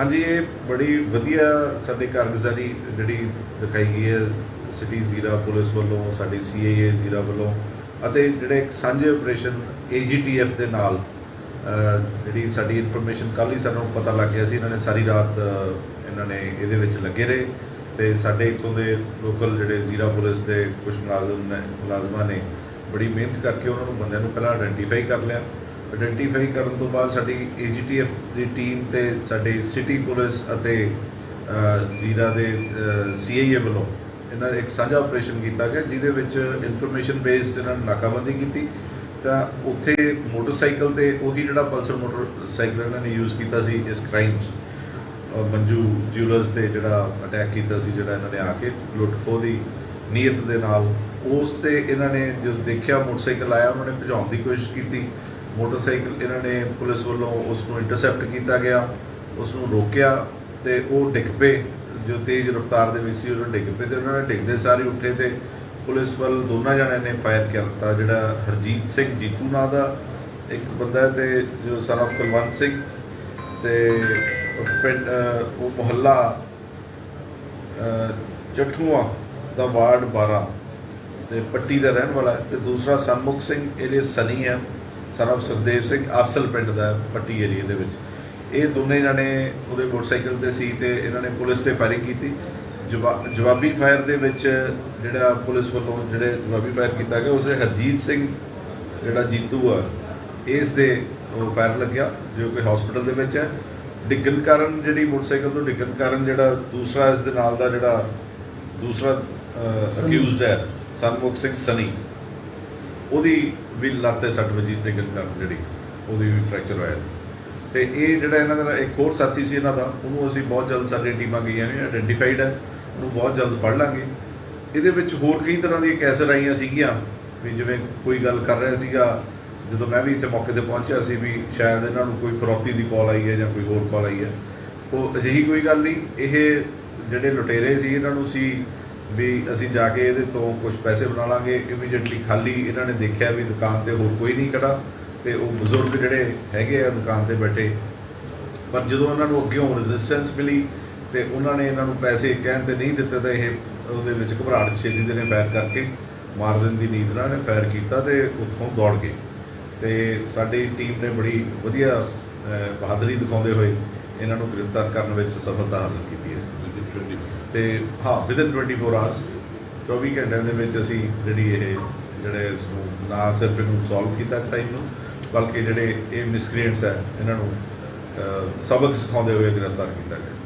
ਹਾਂਜੀ, ਇਹ ਬੜੀ ਵਧੀਆ ਸਾਡੀ ਕਾਰਗੁਜ਼ਾਰੀ ਜਿਹੜੀ ਦਿਖਾਈ ਗਈ ਹੈ ਸਿਟੀ ਜ਼ੀਰਾ ਪੁਲਿਸ ਵੱਲੋਂ, ਸਾਡੀ ਸੀਏਏ ਜ਼ੀਰਾ ਵੱਲੋਂ ਅਤੇ ਜਿਹੜੇ ਇੱਕ ਸਾਂਝੇ ਆਪਰੇਸ਼ਨ ਏਜੀਟੀਐਫ ਦੇ ਨਾਲ ਜਿਹੜੀ ਸਾਡੀ ਇਨਫੋਰਮੇਸ਼ਨ ਕੱਲ੍ਹ ਹੀ ਸਾਨੂੰ ਪਤਾ ਲੱਗ ਗਿਆ ਸੀ, ਇਹਨਾਂ ਨੇ ਸਾਰੀ ਰਾਤ ਇਹਨਾਂ ਨੇ ਇਹਦੇ ਵਿੱਚ ਲੱਗੇ ਰਹੇ ਤੇ ਸਾਡੇ ਇੱਥੋਂ ਦੇ ਲੋਕਲ ਜਿਹੜੇ ਜ਼ੀਰਾ ਪੁਲਿਸ ਦੇ ਕੁਝ ਮੁਲਾਜ਼ਮ ਨੇ, ਮੁਲਾਜ਼ਮਾਂ ਨੇ ਬੜੀ ਮਿਹਨਤ ਕਰਕੇ ਉਹਨਾਂ ਨੂੰ ਬੰਦਿਆਂ ਨੂੰ ਪਹਿਲਾਂ ਆਇਡੈਂਟੀਫਾਈ ਕਰ ਲਿਆ। ਆਇਡੈਂਟੀਫਾਈ ਕਰਨ ਤੋਂ ਬਾਅਦ ਸਾਡੀ ਏਜੀਟੀਐਫ ਦੀ ਟੀਮ ਤੇ ਸਾਡੇ ਸਿਟੀ ਪੁਲਿਸ ਅਤੇ ਅਹ, ਜ਼ੀਰਾ ਦੇ ਸੀਆਈਏ ਵੱਲੋਂ ਇਹਨਾਂ ਇੱਕ ਸਾਂਝਾ ਆਪਰੇਸ਼ਨ ਕੀਤਾ ਗਿਆ ਜਿਹਦੇ ਵਿੱਚ ਇਨਫੋਰਮੇਸ਼ਨ ਬੇਸਡ ਇਹਨਾਂ ਨੇ ਨਾਕਾਬੰਦੀ ਕੀਤੀ। ਤਾਂ ਉੱਥੇ ਮੋਟਰਸਾਈਕਲ ਤੇ ਉਹੀ ਜਿਹੜਾ ਪਲਸਰ ਮੋਟਰਸਾਈਕਲ ਇਹਨਾਂ ਨੇ ਯੂਜ਼ ਕੀਤਾ ਸੀ ਇਸ ਕ੍ਰਾਈਮ 'ਚ। ਮੰਜੂ ਜਿਊਲਰਸ ਤੇ ਜਿਹੜਾ ਅਟੈਕ ਕੀਤਾ ਸੀ ਜਿਹੜਾ ਇਹਨਾਂ ਨੇ ਆ ਕੇ ਲੁੱਟ ਖੋਹ ਦੀ ਨੀਅਤ ਦੇ ਨਾਲ ਉਸ ਤੇ ਇਹਨਾਂ ਨੇ ਜੋ ਦੇਖਿਆ ਮੋਟਰਸਾਈਕਲ ਆਇਆ ਉਹਨਾਂ ਨੇ ਭਜਾਉਣ ਦੀ ਕੋਸ਼ਿਸ਼ ਕੀਤੀ। ਮੋਟਰਸਾਈਕਲ ਇਹਨਾਂ ਨੇ ਪੁਲਿਸ ਵੱਲੋਂ ਉਸ ਨੂੰ ਇੰਟਰਸੈਪਟ ਕੀਤਾ ਗਿਆ ਉਸ ਨੂੰ ਰੋਕਿਆ ਤੇ ਉਹ ਡਿੱਗ ਪਏ ਜੋ ਤੇਜ਼ ਰਫ਼ਤਾਰ ਦੇ ਵਿੱਚ ਸੀ ਉਹ ਡਿੱਗ ਪਏ ਤੇ ਉਹਨਾਂ ਨੇ ਡਿੱਗਦੇ ਸਾਰੇ ਉੱਠੇ ਤੇ ਪੁਲਿਸ ਵੱਲ ਦੋਨਾਂ ਜਣਿਆਂ ਨੇ ਫਾਇਰ ਕਰ ਦਿੱਤਾ ਜਿਹੜਾ ਹਰਜੀਤ ਸਿੰਘ ਜੀਤੂ ਨਾਂ ਦਾ ਇੱਕ ਬੰਦਾ ਹੈ ਤੇ ਜੋ ਸਨ of ਕੁਲਵੰਤ ਸਿੰਘ ਤੇ ਪਿੰਡ ਉਹ ਮੁਹੱਲਾ ਅਹ, ਦਾ ਵਾਰਡ 12 ਤੇ ਪੱਟੀ ਦਾ ਰਹਿਣ ਵਾਲਾ ਹੈ ਤੇ ਦੂਸਰਾ ਸਨਮੁਖ ਸਿੰਘ ਇਹਦੇ ਸਨੀ ਹੈ ਸਨ of ਸੁਖਦੇਵ ਸਿੰਘ ਆਸਲ ਪਿੰਡ ਦਾ ਪੱਟੀ ਏਰੀਆ ਦੇ ਵਿੱਚ। ਇਹ ਦੋਨੇ ਜਣੇ ਉਹਦੇ ਮੋਟਰਸਾਈਕਲ ਤੇ ਸੀ ਤੇ ਇਹਨਾਂ ਨੇ ਪੁਲਿਸ ਤੇ ਫਾਇਰਿੰਗ ਕੀਤੀ। ਜਵਾ- ਜਵਾਬੀ ਫਾਇਰ ਦੇ ਵਿੱਚ ਜਿਹੜਾ ਪੁਲਿਸ ਵੱਲੋਂ ਜਿਹੜੇ ਜਵਾਬੀ ਫਾਇਰ ਕੀਤਾ ਗਿਆ ਉਸੇ ਹਰਜੀਤ ਸਿੰਘ ਜਿਹੜਾ ਜੀਤੂ ਆ ਇਸ ਦੇ ਫਾਇਰ ਲੱਗਿਆ ਜੋ ਕਿ ਹਸਪੀਟਲ ਦੇ ਵਿੱਚ ਹੈ। ਡਿੱਗਣ ਕਾਰਨ ਜਿਹੜੀ ਮੋਟਰਸਾਈਕਲ ਤੋਂ ਡਿੱਗਣ ਕਾਰਨ ਜਿਹੜਾ ਦੂਸਰਾ ਇਸ ਦੇ ਨਾਲ ਦਾ ਜਿਹੜਾ ਦੂਸਰਾ ਅਕਿਊਜ਼ਡ ਹੈ ਸਨਮੁਖ ਸਿੰਘ ਸਨੀ ਉਹਦੀ ਵੀ ਲੱਤ ਤੇ ਸੱਟ ਵੱਜੀ ਡਿੱਗਣ ਕਾਰਨ ਜਿਹੜੀ ਉਹਦੀ ਵੀ ਫ੍ਰੈਕਚਰ ਹੋਇਆ ਤੇ ਇਹ ਜਿਹੜਾ ਇਹਨਾਂ ਦਾ ਇੱਕ ਹੋਰ ਸਾਥੀ ਸੀ ਇਹਨਾਂ ਦਾ, ਉਹਨੂੰ ਅਸੀਂ ਬਹੁਤ ਜਲਦ ਸਾਡੀ ਟੀਮਾਂ ਗਈਆਂ ਨੇ ਆਇਡੈਂਟੀਫਾਈਡ ਹੈ, ਉਹਨੂੰ ਬਹੁਤ ਜਲਦ ਫੜ ਲਾਂਗੇ। ਇਹਦੇ ਵਿੱਚ ਹੋਰ ਕਈ ਤਰ੍ਹਾਂ ਦੀਆਂ ਕੈਸਰ ਆਈਆਂ ਸੀਗੀਆਂ ਵੀ ਜਿਵੇਂ ਕੋਈ ਗੱਲ ਕਰ ਰਿਹਾ ਸੀਗਾ, ਜਦੋਂ ਮੈਂ ਵੀ ਇੱਥੇ ਮੌਕੇ ਤੇ ਪਹੁੰਚਿਆ ਸੀ ਵੀ ਸ਼ਾਇਦ ਇਹਨਾਂ ਨੂੰ ਕੋਈ ਫਰੋਤੀ ਦੀ ਕਾਲ ਆਈ ਹੈ ਜਾਂ ਕੋਈ ਹੋਰ ਕਾਲ ਆਈ ਹੈ। ਉਹ ਅਜਿਹੀ ਕੋਈ ਗੱਲ ਨਹੀਂ, ਇਹ ਜਿਹੜੇ ਲੁਟੇਰੇ ਸੀ, ਇਹਨਾਂ ਨੂੰ ਸੀ ਵੀ ਅਸੀਂ ਜਾ ਕੇ ਇਹਦੇ ਤੋਂ ਕੁਝ ਪੈਸੇ ਬਣਾ ਲਾਂਗੇ। ਇਮੀਡੀਏਟਲੀ ਖਾਲੀ ਇਹਨਾਂ ਨੇ ਦੇਖਿਆ ਵੀ ਦੁਕਾਨ ਤੇ ਹੋਰ ਕੋਈ ਨਹੀਂ ਖੜਾ ਤੇ ਉਹ ਬਜ਼ੁਰਗ ਜਿਹੜੇ ਹੈਗੇ ਆ ਦੁਕਾਨ ਤੇ ਬੈਠੇ, ਪਰ ਜਦੋਂ ਇਹਨਾਂ ਨੂੰ ਅੱਗੇ ਰੈਜ਼ਿਸਟੈਂਸ ਮਿਲੀ ਤੇ ਉਹਨਾਂ ਨੇ ਇਹਨਾਂ ਨੂੰ ਪੈਸੇ ਕਹਿਣ ਤੇ ਨਹੀਂ ਦਿੱਤੇ ਤਾਂ ਇਹ ਉਹਦੇ ਵਿੱਚ ਘਬਰਾਹਟ 'ਚ ਛੇਤੀ ਦੇ ਨੇ ਫਾਇਰ ਕਰਕੇ ਮਾਰ ਦਿਨ ਦੀ ਨੀਂਦ ਨਾਲ ਨੇ ਫਾਇਰ ਕੀਤਾ ਤੇ ਉੱਥੋਂ ਦੌੜ ਗਏ। ਤੇ ਸਾਡੀ ਟੀਮ ਨੇ ਬੜੀ ਵਧੀਆ ਬਹਾਦਰੀ ਦਿਖਾਉਂਦੇ ਹੋਏ ਇਹਨਾਂ ਨੂੰ ਗ੍ਰਿਫਤਾਰ ਕਰਨ ਵਿੱਚ ਸਫਲਤਾ ਹਾਸਲ ਕੀਤੀ ਹੈ। ਤੇ ਹਾਂ ਵਿਦਨ 24 ਆਵਰਸ 24 ਘੰਟਿਆਂ ਦੇ ਵਿੱਚ ਅਸੀਂ ਜਿਹੜੀ ਇਹ, ਜਿਹੜੇ ਇਸ ਨੂੰ ਨਾ ਸਿਰਫ ਇਹਨੂੰ ਸੋਲਵ ਕੀਤਾ ਕ੍ਰਾਈਮ ਨੂੰ, ਬਲਕਿ ਜਿਹੜੇ ਇਹ ਮਿਸਕ੍ਰੀਐਂਟਸ ਹੈ, ਇਹਨਾਂ ਨੂੰ ਸਬਕ ਸਿਖਾਉਂਦੇ ਹੋਏ ਗ੍ਰਿਫਤਾਰ ਕੀਤਾ ਗਿਆ।